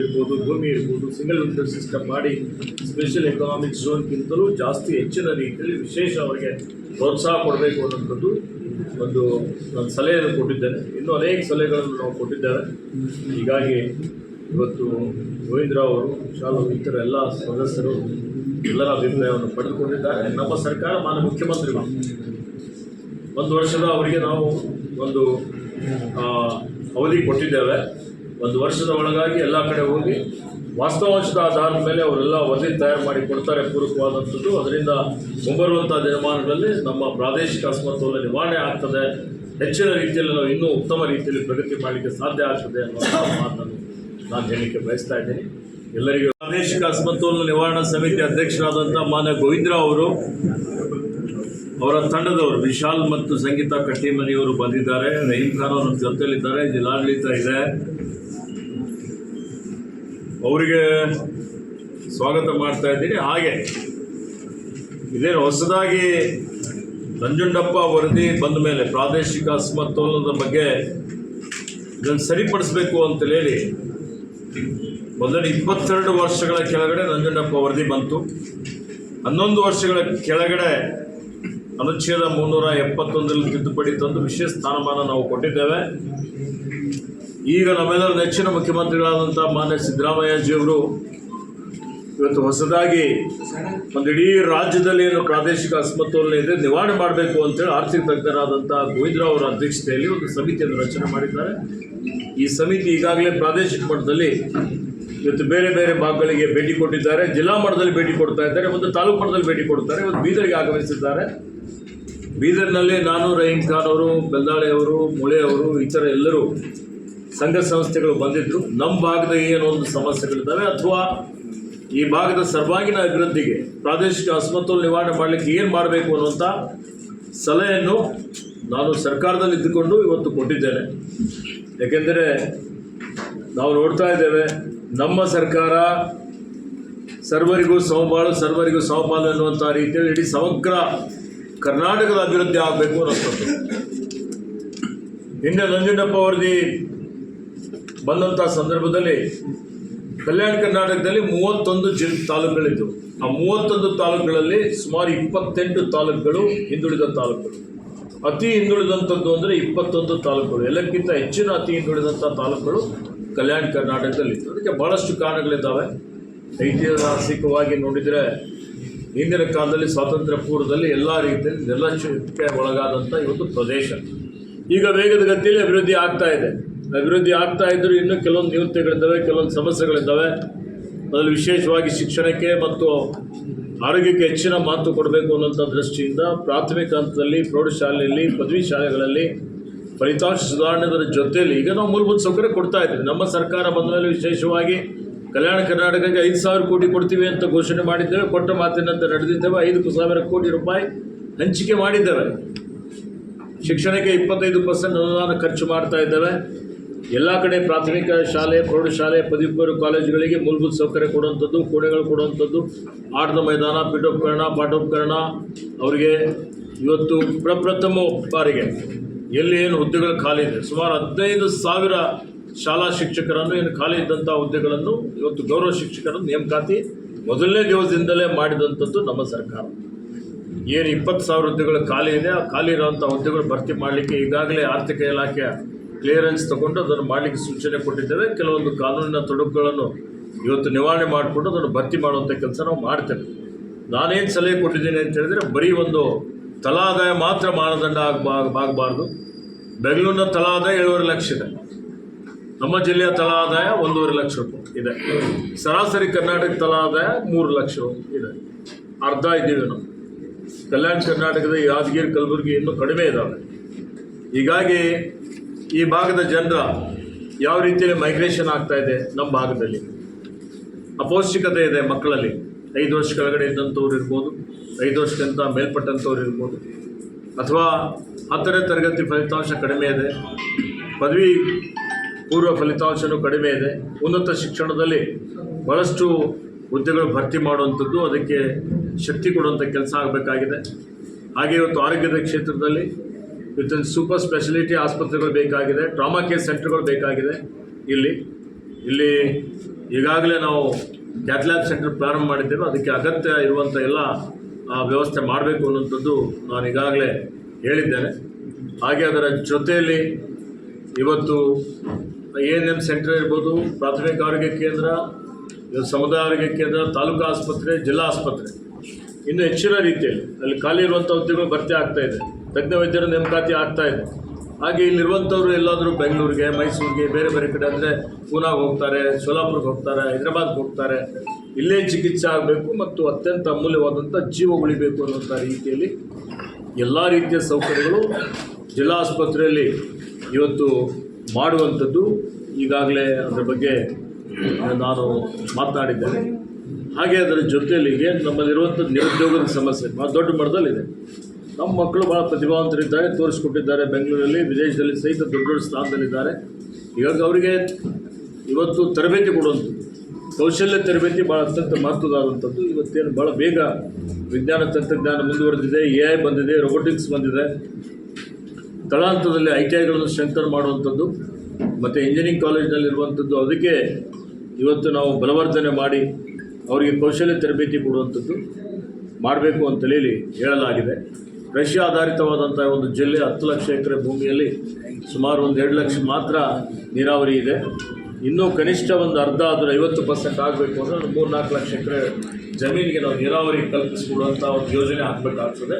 ಇರ್ಬೋದು, ಭೂಮಿ ಇರ್ಬೋದು ಸಿಂಗಲ್ ವಿಂಡೋ ಸಿಸ್ಟಮ್ ಮಾಡಿ ಸ್ಪೆಷಲ್ ಎಕನಾಮಿಕ್ ಝೋನ್ಗಿಂತಲೂ ಜಾಸ್ತಿ ಹೆಚ್ಚಿನ ರೀತಿಯಲ್ಲಿ ವಿಶೇಷ ಅವರಿಗೆ ಪ್ರೋತ್ಸಾಹ ಕೊಡಬೇಕು ಅನ್ನೋಂಥದ್ದು ಒಂದು ನಾನು ಸಲಹೆಯನ್ನು ಕೊಟ್ಟಿದ್ದೇನೆ. ಇನ್ನೂ ಅನೇಕ ಸಲಹೆಗಳನ್ನು ನಾವು ಕೊಟ್ಟಿದ್ದೇವೆ. ಹೀಗಾಗಿ ಇವತ್ತು ಗೋವಿಂದರಾವ್ ಅವರು ಶಾಲು ಇತರ ಎಲ್ಲ ಸದಸ್ಯರು ಎಲ್ಲರ ಅಭಿಪ್ರಾಯವನ್ನು ಪಡೆದುಕೊಂಡಿದ್ದಾರೆ. ನಮ್ಮ ಸರ್ಕಾರ ಮಾನ್ಯ ಮುಖ್ಯಮಂತ್ರಿಗಳು. ಒಂದು ವರ್ಷದ ಅವರಿಗೆ ನಾವು ಒಂದು ಅವಧಿ ಕೊಟ್ಟಿದ್ದೇವೆ. ಒಂದು ವರ್ಷದ ಒಳಗಾಗಿ ಎಲ್ಲ ಕಡೆ ಹೋಗಿ ವಾಸ್ತವಾಂಶದ ಆಧಾರದ ಮೇಲೆ ಅವರೆಲ್ಲ ವರದಿ ತಯಾರು ಮಾಡಿ ಕೊಡ್ತಾರೆ ಪೂರಕವಾದಂಥದ್ದು. ಅದರಿಂದ ಮುಂಬರುವಂಥ ದಿನಮಾನಗಳಲ್ಲಿ ನಮ್ಮ ಪ್ರಾದೇಶಿಕ ಅಸಮತೋಲನ ನಿವಾರಣೆ ಆಗ್ತದೆ. ಹೆಚ್ಚಿನ ರೀತಿಯಲ್ಲಿ ನಾವು ಇನ್ನೂ ಉತ್ತಮ ರೀತಿಯಲ್ಲಿ ಪ್ರಗತಿ ಮಾಡಲಿಕ್ಕೆ ಸಾಧ್ಯ ಆಗ್ತದೆ ಅನ್ನೋ ಮಾತನ್ನು ನಾನು ಹೇಳಲಿಕ್ಕೆ ಬಯಸ್ತಾ ಇದ್ದೀನಿ. ಎಲ್ಲರಿಗೂ ಪ್ರಾದೇಶಿಕ ಅಸಮತೋಲನ ನಿವಾರಣಾ ಸಮಿತಿ ಅಧ್ಯಕ್ಷರಾದಂಥ ಮಾನ್ಯ ಗೋವಿಂದರಾವ್ ಅವರು, ಅವರ ತಂಡದವರು ವಿಶಾಲ್ ಮತ್ತು ಸಂಗೀತ ಕಟ್ಟಿಮನಿಯವರು ಬಂದಿದ್ದಾರೆ. ರಹೀಂ ಖಾನ್ ಅವರು ಜೊತೆಯಲ್ಲಿದ್ದಾರೆ. ಜಿಲ್ಲಾಡಳಿತ ಇದೆ. ಅವರಿಗೆ ಸ್ವಾಗತ ಮಾಡ್ತಾ ಇದ್ದೀನಿ. ಹಾಗೆ, ಇದೇನು ಹೊಸದಾಗಿ ನಂಜುಂಡಪ್ಪ ವರದಿ ಬಂದ ಮೇಲೆ ಪ್ರಾದೇಶಿಕ ಅಸಮತೋಲನದ ಬಗ್ಗೆ ಇದನ್ನು ಸರಿಪಡಿಸಬೇಕು ಅಂತೇಳಿ ಹೇಳಿ ಮೊದಲು ಇಪ್ಪತ್ತೆರಡು ವರ್ಷಗಳ ಕೆಳಗಡೆ ನಂಜುಂಡಪ್ಪ ವರದಿ ಬಂತು. ಹನ್ನೊಂದು ವರ್ಷಗಳ ಕೆಳಗಡೆ ಅನುಚ್ಛೇದ ಮುನ್ನೂರ ಎಪ್ಪತ್ತೊಂದರಲ್ಲಿ ತಿದ್ದುಪಡಿ ತಂದು ವಿಶೇಷ ಸ್ಥಾನಮಾನ ನಾವು ಕೊಟ್ಟಿದ್ದೇವೆ. ಈಗ ನಮ್ಮೆಲ್ಲರ ನೆಚ್ಚಿನ ಮುಖ್ಯಮಂತ್ರಿಗಳಾದಂಥ ಮಾನ್ಯ ಸಿದ್ದರಾಮಯ್ಯಜಿಯವರು ಇವತ್ತು ಹೊಸದಾಗಿ ಒಂದು ಇಡೀ ರಾಜ್ಯದಲ್ಲಿ ಏನು ಪ್ರಾದೇಶಿಕ ಅಸಮತೋಲನ ಇದೆ, ನಿವಾರಣೆ ಮಾಡಬೇಕು ಅಂತೇಳಿ ಆರ್ಥಿಕ ತಜ್ಞರಾದಂಥ ಗೋವಿಂದರಾವ್ ಅವರ ಅಧ್ಯಕ್ಷತೆಯಲ್ಲಿ ಒಂದು ಸಮಿತಿಯನ್ನು ರಚನೆ ಮಾಡಿದ್ದಾರೆ. ಈ ಸಮಿತಿ ಈಗಾಗಲೇ ಪ್ರಾದೇಶಿಕ ಮಟ್ಟದಲ್ಲಿ ಇವತ್ತು ಬೇರೆ ಬೇರೆ ಭಾಗಗಳಿಗೆ ಭೇಟಿ ಕೊಟ್ಟಿದ್ದಾರೆ. ಜಿಲ್ಲಾ ಮಟ್ಟದಲ್ಲಿ ಭೇಟಿ ಕೊಡ್ತಾ ಇದ್ದಾರೆ, ಒಂದು ತಾಲೂಕು ಮಟ್ಟದಲ್ಲಿ ಭೇಟಿ ಕೊಡ್ತಾರೆ. ಇವತ್ತು ಬೀದರ್ಗೆ ಆಗಮಿಸಿದ್ದಾರೆ. ಬೀದರ್ನಲ್ಲಿ ನಾನು ರಹೀಂ ಖಾನ್ ಅವರು ಬೆಲ್ದಾಳೆ ಅವರು ಮೊಳೆ ಅವರು ಇತರ ಎಲ್ಲರೂ ಸಂಘ ಸಂಸ್ಥೆಗಳು ಬಂದಿದ್ದು ನಮ್ಮ ಭಾಗದ ಏನೋ ಒಂದು ಸಮಸ್ಯೆಗಳಿದ್ದಾವೆ ಅಥವಾ ಈ ಭಾಗದ ಸರ್ವಾಂಗೀಣ ಅಭಿವೃದ್ಧಿಗೆ ಪ್ರಾದೇಶಿಕ ಅಸಮತೋಲ ನಿವಾರಣೆ ಮಾಡಲಿಕ್ಕೆ ಏನು ಮಾಡಬೇಕು ಅನ್ನುವಂಥ ಸಲಹೆಯನ್ನು ನಾನು ಸರ್ಕಾರದಲ್ಲಿ ಇದ್ದುಕೊಂಡು ಇವತ್ತು ಕೊಟ್ಟಿದ್ದೇನೆ. ಯಾಕೆಂದರೆ ನಾವು ನೋಡ್ತಾ ಇದ್ದೇವೆ, ನಮ್ಮ ಸರ್ಕಾರ ಸರ್ವರಿಗೂ ಸಮಬಾಳು, ಸರ್ವರಿಗೂ ಸಮಪಾಲು ಎನ್ನುವಂಥ ರೀತಿಯಲ್ಲಿ ಇಡೀ ಸಮಗ್ರ ಕರ್ನಾಟಕದ ಅಭಿವೃದ್ಧಿ ಆಗಬೇಕು ಅನ್ನೋದು ಹಿಂದೆ ನಂಜುಂಡಪ್ಪ ವರದಿ ಬಂದಂಥ ಸಂದರ್ಭದಲ್ಲಿ ಕಲ್ಯಾಣ ಕರ್ನಾಟಕದಲ್ಲಿ ಮೂವತ್ತೊಂದು ಜಿಲ್ ತಾಲೂಕುಗಳಿದ್ದವು ಆ ಮೂವತ್ತೊಂದು ತಾಲೂಕುಗಳಲ್ಲಿ ಸುಮಾರು ಇಪ್ಪತ್ತೆಂಟು ತಾಲೂಕುಗಳು ಹಿಂದುಳಿದ ತಾಲೂಕುಗಳು. ಅತಿ ಹಿಂದುಳಿದಂಥದ್ದು ಅಂದರೆ ಇಪ್ಪತ್ತೊಂದು ತಾಲೂಕುಗಳು. ಎಲ್ಲಕ್ಕಿಂತ ಹೆಚ್ಚಿನ ಅತಿ ಹಿಂದುಳಿದಂಥ ತಾಲೂಕುಗಳು ಕಲ್ಯಾಣ ಕರ್ನಾಟಕದಲ್ಲಿ ಅದಕ್ಕೆ ಭಾಳಷ್ಟು ಕಾರಣಗಳಿದ್ದಾವೆ. ಐತಿಹಾಸಿಕವಾಗಿ ನೋಡಿದರೆ ಹಿಂದಿನ ಕಾಲದಲ್ಲಿ ಸ್ವಾತಂತ್ರ್ಯ ಪೂರ್ವದಲ್ಲಿ ಎಲ್ಲ ರೀತಿಯಲ್ಲಿ ನಿರ್ಲಕ್ಷ್ಯಕ್ಕೆ ಒಳಗಾದಂಥ ಇವತ್ತು ಪ್ರದೇಶ. ಈಗ ವೇಗದ ಗತಿಯಲ್ಲಿ ಅಭಿವೃದ್ಧಿ ಆಗ್ತಾ ಇದೆ. ಅಭಿವೃದ್ಧಿ ಆಗ್ತಾ ಇದ್ದರೂ ಇನ್ನೂ ಕೆಲವೊಂದು ನಿವೃತ್ತಿಗಳಿದ್ದಾವೆ, ಕೆಲವೊಂದು ಸಮಸ್ಯೆಗಳಿದ್ದಾವೆ. ಅದರಲ್ಲಿ ವಿಶೇಷವಾಗಿ ಶಿಕ್ಷಣಕ್ಕೆ ಮತ್ತು ಆರೋಗ್ಯಕ್ಕೆ ಹೆಚ್ಚಿನ ಮಾತು ಕೊಡಬೇಕು ಅನ್ನೋಂಥ ದೃಷ್ಟಿಯಿಂದ ಪ್ರಾಥಮಿಕ ಹಂತದಲ್ಲಿ ಪ್ರೌಢಶಾಲೆಯಲ್ಲಿ, ಪದವಿ ಶಾಲೆಗಳಲ್ಲಿ ಫಲಿತಾಂಶ ಸುಧಾರಣೆದರ ಜೊತೆಯಲ್ಲಿ ಈಗ ನಾವು ಮೂಲಭೂತ ಸೌಕರ್ಯ ಕೊಡ್ತಾ ಇದ್ದೀವಿ. ನಮ್ಮ ಸರ್ಕಾರ ಬಂದ ಮೇಲೆ ವಿಶೇಷವಾಗಿ ಕಲ್ಯಾಣ ಕರ್ನಾಟಕಕ್ಕೆ ಐದು ಸಾವಿರ ಕೋಟಿ ಕೊಡ್ತೀವಿ ಅಂತ ಘೋಷಣೆ ಮಾಡಿದ್ದೇವೆ. ಕೊಟ್ಟ ಮಾತಿನಂತೆ ನಡೆದಿದ್ದೇವೆ. ಐದು ಸಾವಿರ ಕೋಟಿ ರೂಪಾಯಿ ಹಂಚಿಕೆ ಮಾಡಿದ್ದೇವೆ. ಶಿಕ್ಷಣಕ್ಕೆ ಇಪ್ಪತ್ತೈದು ಪರ್ಸೆಂಟ್ ಅನುದಾನ ಖರ್ಚು ಮಾಡ್ತಾ ಇದ್ದೇವೆ. ಎಲ್ಲ ಕಡೆ ಪ್ರಾಥಮಿಕ ಶಾಲೆ, ಪ್ರೌಢಶಾಲೆ ಪದವಿಪೂರ್ವ ಕಾಲೇಜುಗಳಿಗೆ ಮೂಲಭೂತ ಸೌಕರ್ಯ ಕೊಡುವಂಥದ್ದು, ಕೋಣೆಗಳು ಕೊಡುವಂಥದ್ದು, ಆಟದ ಮೈದಾನ, ಪೀಠೋಪಕರಣ, ಪಾಠೋಪಕರಣ. ಅವರಿಗೆ ಇವತ್ತು ಪ್ರಪ್ರಥಮ ಬಾರಿಗೆ ಎಲ್ಲಿ ಏನು ಹುದ್ದೆಗಳು ಖಾಲಿ ಇದೆ, ಸುಮಾರು ಹದಿನೈದು ಸಾವಿರ ಶಾಲಾ ಶಿಕ್ಷಕರನ್ನು ಏನು ಖಾಲಿ ಇದ್ದಂಥ ಹುದ್ದೆಗಳನ್ನು ಇವತ್ತು ಗೌರವ ಶಿಕ್ಷಕರನ್ನು ನೇಮಕಾತಿ ಮೊದಲನೇ ದಿವಸದಿಂದಲೇ ಮಾಡಿದಂಥದ್ದು ನಮ್ಮ ಸರ್ಕಾರ. ಏನು ಇಪ್ಪತ್ತು ಸಾವಿರ ಹುದ್ದೆಗಳು ಖಾಲಿ ಇದೆ, ಆ ಖಾಲಿ ಇರುವಂಥ ಹುದ್ದೆಗಳು ಭರ್ತಿ ಮಾಡಲಿಕ್ಕೆ ಈಗಾಗಲೇ ಆರ್ಥಿಕ ಇಲಾಖೆಯ ಕ್ಲಿಯರೆನ್ಸ್ ತಗೊಂಡು ಅದನ್ನು ಮಾಡಲಿಕ್ಕೆ ಸೂಚನೆ ಕೊಟ್ಟಿದ್ದೇವೆ. ಕೆಲವೊಂದು ಕಾನೂನಿನ ತೊಡಕುಗಳನ್ನು ಇವತ್ತು ನಿವಾರಣೆ ಮಾಡಿಕೊಂಡು ಅದನ್ನು ಭರ್ತಿ ಮಾಡುವಂಥ ಕೆಲಸ ನಾವು ಮಾಡ್ತೇವೆ. ನಾನೇನು ಸಲಹೆ ಕೊಟ್ಟಿದ್ದೀನಿ ಅಂತ ಹೇಳಿದರೆ ಬರೀ ಒಂದು ತಲಾದಾಯ ಮಾತ್ರ ಮಾನದಂಡ ಆಗಬಾರ್ದು ಆಗಬಾರ್ದು. ಬೆಂಗಳೂರಿನ ತಲಾ ಆದಾಯ ಏಳುವರೆ ಲಕ್ಷ ಇದೆ. ನಮ್ಮ ಜಿಲ್ಲೆಯ ತಲಾ ಆದಾಯ ಒಂದೂವರೆ ಲಕ್ಷ ರೂಪಾಯಿ ಇದೆ. ಸರಾಸರಿ ಕರ್ನಾಟಕ ತಲಾ ಆದಾಯ ಮೂರು ಲಕ್ಷ ಇದೆ. ಅರ್ಧ ಇದ್ದೀವಿ ನಾವು. ಕಲ್ಯಾಣ ಕರ್ನಾಟಕದ ಯಾದಗಿರಿ, ಕಲಬುರಗಿ ಇನ್ನೂ ಕಡಿಮೆ ಇದ್ದಾವೆ ಹೀಗಾಗಿ ಈ ಭಾಗದ ಜನರ ಯಾವ ರೀತಿಯಲ್ಲಿ ಮೈಗ್ರೇಷನ್ ಆಗ್ತಾ ಇದೆ ನಮ್ಮ ಭಾಗದಲ್ಲಿ? ಅಪೌಷ್ಟಿಕತೆ ಇದೆ ಮಕ್ಕಳಲ್ಲಿ. ಐದು ವರ್ಷ ಕೆಳಗಡೆ ಇದ್ದಂಥವ್ರು ಇರ್ಬೋದು, ಐದು ವರ್ಷಕ್ಕಿಂತ ಮೇಲ್ಪಟ್ಟಂಥವ್ರು ಇರ್ಬೋದು. ಅಥವಾ ಹತ್ತನೇ ತರಗತಿ ಫಲಿತಾಂಶ ಕಡಿಮೆ ಇದೆ, ಪದವಿ ಪೂರ್ವ ಫಲಿತಾಂಶವೂ ಕಡಿಮೆ ಇದೆ. ಉನ್ನತ ಶಿಕ್ಷಣದಲ್ಲಿ ಭಾಳಷ್ಟು ಹುದ್ದೆಗಳು ಭರ್ತಿ ಮಾಡುವಂಥದ್ದು ಅದಕ್ಕೆ ಶಕ್ತಿ ಕೊಡುವಂಥ ಕೆಲಸ ಆಗಬೇಕಾಗಿದೆ. ಹಾಗೆ ಇವತ್ತು ಆರೋಗ್ಯದ ಕ್ಷೇತ್ರದಲ್ಲಿ ಇವತ್ತು ಸೂಪರ್ ಸ್ಪೆಷಾಲಿಟಿ ಆಸ್ಪತ್ರೆಗಳು ಬೇಕಾಗಿದೆ, ಟ್ರಾಮಾ ಕೇರ್ ಸೆಂಟರ್ಗಳು ಬೇಕಾಗಿದೆ. ಇಲ್ಲಿ ಇಲ್ಲಿ ಈಗಾಗಲೇ ನಾವು ಕ್ಯಾಥ್ಲ್ಯಾಬ್ ಸೆಂಟರ್ ಪ್ರಾರಂಭ ಮಾಡಿದ್ದೇವೆ. ಅದಕ್ಕೆ ಅಗತ್ಯ ಇರುವಂಥ ಎಲ್ಲ ವ್ಯವಸ್ಥೆ ಮಾಡಬೇಕು ಅನ್ನುವಂಥದ್ದು ನಾನು ಈಗಾಗಲೇ ಹೇಳಿದ್ದೇನೆ. ಹಾಗೆ ಅದರ ಜೊತೆಯಲ್ಲಿ ಇವತ್ತು ಎ ಎನ್ ಎಂ ಸೆಂಟರ್ ಇರ್ಬೋದು, ಪ್ರಾಥಮಿಕ ಆರೋಗ್ಯ ಕೇಂದ್ರ, ಸಮುದಾಯ ಆರೋಗ್ಯ ಕೇಂದ್ರ, ತಾಲೂಕು ಆಸ್ಪತ್ರೆ, ಜಿಲ್ಲಾ ಆಸ್ಪತ್ರೆ. ಇನ್ನು ಹೆಚ್ಚಿನ ರೀತಿಯಲ್ಲಿ ಅಲ್ಲಿ ಖಾಲಿ ಇರುವಂಥ ಹುದ್ದೆಗಳು ಭರ್ತಿ ಆಗ್ತಾ ಇದೆ. ತಜ್ಞ ವೈದ್ಯರ ನೇಮಕಾತಿ ಆಗ್ತಾ ಇದೆ ಹಾಗೆ ಇಲ್ಲಿರುವಂಥವ್ರು ಎಲ್ಲಾದರೂ ಬೆಂಗಳೂರಿಗೆ, ಮೈಸೂರಿಗೆ, ಬೇರೆ ಬೇರೆ ಕಡೆ ಅಂದರೆ ಪೂನಾಗೆ ಹೋಗ್ತಾರೆ ಸೋಲಾಪುರಕ್ಕೆ ಹೋಗ್ತಾರೆ, ಹೈದರಾಬಾದ್ಗೆ ಹೋಗ್ತಾರೆ. ಇಲ್ಲೇ ಚಿಕಿತ್ಸೆ ಆಗಬೇಕು ಮತ್ತು ಅತ್ಯಂತ ಅಮೂಲ್ಯವಾದಂಥ ಜೀವ ಉಳಿಬೇಕು ಅನ್ನುವಂಥ ರೀತಿಯಲ್ಲಿ ಎಲ್ಲ ರೀತಿಯ ಸೌಕರ್ಯಗಳು ಜಿಲ್ಲಾ ಆಸ್ಪತ್ರೆಯಲ್ಲಿ ಇವತ್ತು ಮಾಡುವಂಥದ್ದು. ಈಗಾಗಲೇ ಅದರ ಬಗ್ಗೆ ನಾನು ಮಾತನಾಡಿದ್ದೇನೆ. ಹಾಗೆ ಅದರ ಜೊತೆಯಲ್ಲಿ ನಮ್ಮಲ್ಲಿರುವಂಥ ನಿರುದ್ಯೋಗದ ಸಮಸ್ಯೆ ಭಾಳ ದೊಡ್ಡ ಮಟ್ಟದಲ್ಲಿದೆ. ನಮ್ಮ ಮಕ್ಕಳು ಭಾಳ ಪ್ರತಿಭಾವಂತರಿದ್ದಾರೆ, ತೋರಿಸ್ಕೊಟ್ಟಿದ್ದಾರೆ. ಬೆಂಗಳೂರಲ್ಲಿ, ವಿದೇಶದಲ್ಲಿ ಸಹಿತ ದೊಡ್ಡ ದೊಡ್ಡ ಸ್ಥಾನದಲ್ಲಿದ್ದಾರೆ. ಇವಾಗ ಅವರಿಗೆ ಇವತ್ತು ತರಬೇತಿ ಕೊಡುವಂಥದ್ದು, ಕೌಶಲ್ಯ ತರಬೇತಿ ಭಾಳ ಅತ್ಯಂತ ಮಹತ್ವದಾದಂಥದ್ದು ಇವತ್ತೇನು ಭಾಳ ಬೇಗ ವಿಜ್ಞಾನ ತಂತ್ರಜ್ಞಾನ ಮುಂದುವರೆದಿದೆ, ಎ ಐ ಬಂದಿದೆ ರೊಬೋಟಿಕ್ಸ್ ಬಂದಿದೆ. ತಳಹಂತದಲ್ಲಿ ಐ ಟಿ ಐಗಳನ್ನು ಸ್ಟ್ರೆಂಥನ್ ಮಾಡುವಂಥದ್ದು, ಮತ್ತು ಇಂಜಿನಿಯರಿಂಗ್ ಕಾಲೇಜ್ನಲ್ಲಿರುವಂಥದ್ದು ಅದಕ್ಕೆ ಇವತ್ತು ನಾವು ಬಲವರ್ಧನೆ ಮಾಡಿ ಅವರಿಗೆ ಕೌಶಲ್ಯ ತರಬೇತಿ ಕೊಡುವಂಥದ್ದು ಮಾಡಬೇಕು ಅಂತೇಳಿ ಹೇಳಲಾಗಿದೆ. ಕೃಷಿ ಆಧಾರಿತವಾದಂಥ ಒಂದು ಜಿಲ್ಲೆ ಹತ್ತು ಲಕ್ಷ ಎಕರೆ ಭೂಮಿಯಲ್ಲಿ ಸುಮಾರು ಒಂದು ಎರಡು ಲಕ್ಷ ಮಾತ್ರ ನೀರಾವರಿ ಇದೆ. ಇನ್ನೂ ಕನಿಷ್ಠ ಒಂದು ಅರ್ಧ ಅದರ ಐವತ್ತು ಪರ್ಸೆಂಟ್ ಆಗಬೇಕು ಅಂದರೆ ಒಂದು ಮೂರು ನಾಲ್ಕು ಲಕ್ಷ ಎಕರೆ ಜಮೀನಿಗೆ ನಾವು ನೀರಾವರಿ ಕಲ್ಪಿಸಿಕೊಡುವಂಥ ಒಂದು ಯೋಜನೆ ಹಾಕಬೇಕಾಗ್ತದೆ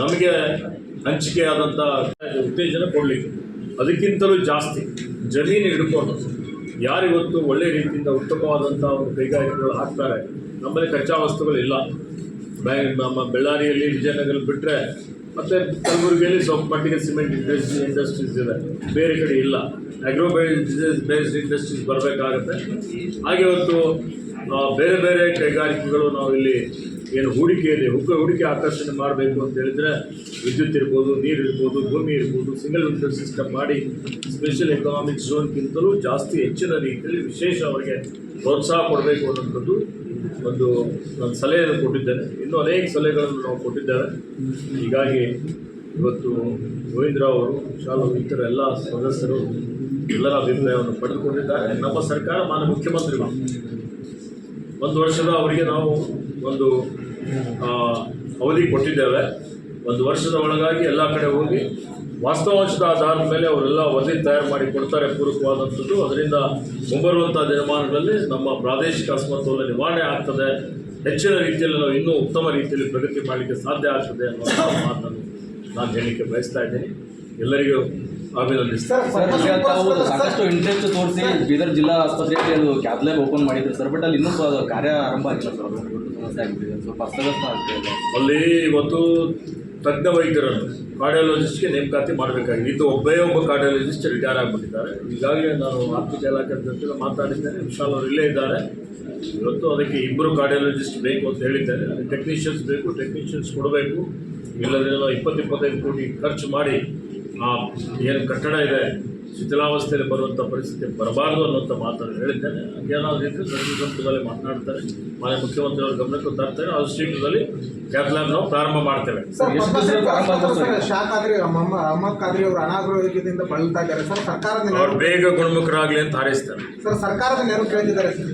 ನಮಗೆ ಹಂಚಿಕೆಯಾದಂಥ ಉತ್ತೇಜನ ಕೊಡಲಿ. ಅದಕ್ಕಿಂತಲೂ ಜಾಸ್ತಿ ಜಮೀನು ಹಿಡ್ಕೊಂಡು ಯಾರಿವತ್ತು ಒಳ್ಳೆ ರೀತಿಯಿಂದ ಉತ್ತಮವಾದಂಥ ಒಂದು ಕೈಗಾರಿಕೆಗಳು ಹಾಕ್ತಾರೆ. ನಮ್ಮಲ್ಲಿ ಕಚ್ಚಾ ವಸ್ತುಗಳಿಲ್ಲ. ನಮ್ಮ ಬಳ್ಳಾರಿಯಲ್ಲಿ ವಿಜಯನಗರ ಬಿಟ್ಟರೆ ಮತ್ತು ಕಲಬುರಗಿಯಲ್ಲಿ ಸ್ವಲ್ಪ ಮಟ್ಟಿಗೆ ಸಿಮೆಂಟ್ ಇಂಡಸ್ಟ್ರಿ ಇಂಡಸ್ಟ್ರೀಸ್ ಇದೆ. ಬೇರೆ ಕಡೆ ಇಲ್ಲ. ಅಗ್ರೋ ಬೇಸ್ಡ್ ಇಂಡಸ್ಟ್ರೀಸ್ ಬರಬೇಕಾಗತ್ತೆ. ಹಾಗೆ ಒಂದು ಬೇರೆ ಬೇರೆ ಕೈಗಾರಿಕೆಗಳು ನಾವು ಇಲ್ಲಿ ಏನು ಹೂಡಿಕೆಯಲ್ಲಿ, ಹುಕ್ಕ ಹೂಡಿಕೆ ಆಕರ್ಷಣೆ ಮಾಡಬೇಕು ಅಂತ ಹೇಳಿದರೆ ವಿದ್ಯುತ್ ಇರ್ಬೋದು, ನೀರು ಇರ್ಬೋದು, ಭೂಮಿ ಇರ್ಬೋದು ಸಿಂಗಲ್ ವಿಂಡೋ ಸಿಸ್ಟಮ್ ಮಾಡಿ ಸ್ಪೆಷಲ್ ಎಕನಾಮಿಕ್ ಝೋನ್ಗಿಂತಲೂ ಜಾಸ್ತಿ ಹೆಚ್ಚಿನ ರೀತಿಯಲ್ಲಿ ವಿಶೇಷ ಅವರಿಗೆ ಪ್ರೋತ್ಸಾಹ ಕೊಡಬೇಕು ಅನ್ನೋಂಥದ್ದು ಒಂದು ನಾನು ಸಲಹೆಯನ್ನು ಕೊಟ್ಟಿದ್ದೇನೆ. ಇನ್ನೂ ಅನೇಕ ಸಲಹೆಗಳನ್ನು ನಾವು ಕೊಟ್ಟಿದ್ದೇವೆ. ಹೀಗಾಗಿ ಇವತ್ತು ಗೋವಿಂದರಾವ್ ಅವರು ಶಾಲು ಇತರ ಎಲ್ಲ ಸದಸ್ಯರು ಎಲ್ಲರ ಅಭಿಪ್ರಾಯವನ್ನು ಪಡೆದುಕೊಂಡಿದ್ದಾರೆ. ನಮ್ಮ ಸರ್ಕಾರ ಮಾನ್ಯ ಮುಖ್ಯಮಂತ್ರಿಗಳು ಒಂದು ವರ್ಷದ ಅವರಿಗೆ ನಾವು ಒಂದು ಅವಧಿ ಕೊಟ್ಟಿದ್ದೇವೆ. ಒಂದು ವರ್ಷದ ಒಳಗಾಗಿ ಎಲ್ಲ ಕಡೆ ಹೋಗಿ ವಾಸ್ತವಾಂಶದ ಆಧಾರದ ಮೇಲೆ ಅವರೆಲ್ಲ ವರದಿ ತಯಾರು ಮಾಡಿ ಕೊಡ್ತಾರೆ ಪೂರಕವಾದಂಥದ್ದು. ಅದರಿಂದ ಮುಂಬರುವಂಥ ದಿನಮಾನಗಳಲ್ಲಿ ನಮ್ಮ ಪ್ರಾದೇಶಿಕ ಅಸಮತೋಲನ ನಿವಾರಣೆ ಆಗ್ತದೆ. ಹೆಚ್ಚಿನ ರೀತಿಯಲ್ಲಿ ನಾವು ಇನ್ನೂ ಉತ್ತಮ ರೀತಿಯಲ್ಲಿ ಪ್ರಗತಿ ಮಾಡಲಿಕ್ಕೆ ಸಾಧ್ಯ ಆಗ್ತದೆ ಅನ್ನೋ ಮಾತನ್ನು ನಾನು ಹೇಳಲಿಕ್ಕೆ ಬಯಸ್ತಾ ಇದ್ದೀನಿ. ಎಲ್ಲರಿಗೂ ಅಭಿನಂದಿಸ್ತಾರೆ ಸಾಕಷ್ಟು ಇಂಟ್ರೆಸ್ಟ್ ತೋರಿಸಿ ಬೀದರ್ ಜಿಲ್ಲಾ ಆಸ್ಪತ್ರೆಯಲ್ಲಿ ಅದು ಕ್ಯಾಬ್ ಲ್ಯಾಬ್ ಓಪನ್ ಮಾಡಿದ್ರು ಸರ್. ಬಟ್ ಅಲ್ಲಿ ಇನ್ನೂ ಕಾರ್ಯ ಆರಂಭ ಆಗಿಲ್ಲ ಸರ್. ಅದು ಸಮಸ್ಯೆ ಆಗ್ಬಿಟ್ಟಿದೆ. ಸ್ವಲ್ಪ ಅಸ್ತವ್ಯಸ್ತ ಆಗ್ತಾ ಇದೆ ಅಲ್ಲಿ ಇವತ್ತು ತಜ್ಞ ವೈದ್ಯರನ್ನು ಕಾರ್ಡಿಯಾಲಜಿಸ್ಟ್ಗೆ ನೇಮಕಾತಿ ಮಾಡಬೇಕಾಗಿದೆ. ಇದು ಒಬ್ಬೇ ಒಬ್ಬ ಕಾರ್ಡಿಯಾಲಜಿಸ್ಟ್ ರಿಟೈರ್ ಆಗಿಬಿಟ್ಟಿದ್ದಾರೆ. ಈಗಾಗಲೇ ನಾನು ಆರ್ಥಿಕ ಇಲಾಖೆ ಜೊತೆ ಮಾತಾಡಿದ್ದೇನೆ. ವಿಶಾಲ್ ಅವರು ಇಲ್ಲೇ ಇದ್ದಾರೆ. ಇವತ್ತು ಅದಕ್ಕೆ ಇಬ್ಬರು ಕಾರ್ಡಿಯಾಲಜಿಸ್ಟ್ ಬೇಕು ಅಂತ ಹೇಳಿದ್ದಾರೆ. ಟೆಕ್ನಿಷಿಯನ್ಸ್ ಬೇಕು, ಟೆಕ್ನಿಷಿಯನ್ಸ್ ಕೊಡಬೇಕು. ಇಲ್ಲದ್ರೆ ನಾವು ಇಪ್ಪತ್ತು ಕೋಟಿ ಖರ್ಚು ಮಾಡಿ, ಆ, ಏನು ಕಟ್ಟಡ ಇದೆ ಶಿಥಿಲಾವಸ್ಥೆಯಲ್ಲಿ ಬರುವಂಥ ಪರಿಸ್ಥಿತಿ ಬರಬಾರದು ಅನ್ನುವಂಥ ಮಾತನ್ನು ಹೇಳಿದ್ದೇನೆ. ಹಂಗೇನಾದ್ರು ಇದ್ದರೆ ಸಚಿವ ಸಂಪುಟದಲ್ಲಿ ಮಾತನಾಡ್ತಾರೆ. ಮಾನ್ಯ ಮುಖ್ಯಮಂತ್ರಿಯವರ ಗಮನಕ್ಕೂ ತರ್ತಾರೆ. ಅದು ಶೀಘ್ರದಲ್ಲಿ ಕ್ಯಾಬ್ ನಾವು ಪ್ರಾರಂಭ ಮಾಡ್ತೇವೆ ಅವರು ಅನಾರೋಗ್ಯದಿಂದ ಬಳಲ್ತಾ ಇದ್ದಾರೆ. ಸರ್ ಸರ್ಕಾರದ ಅವ್ರು ನೆರವು ಬೇಗ ಗುಣಮುಖರಾಗಲಿ ಅಂತ ಹಾರೈಸ್ತಾರೆ. ಸರ್ ಸರ್ಕಾರದ ನೆರವು ಕೇಳಿದ್ದಾರೆ ಸರ್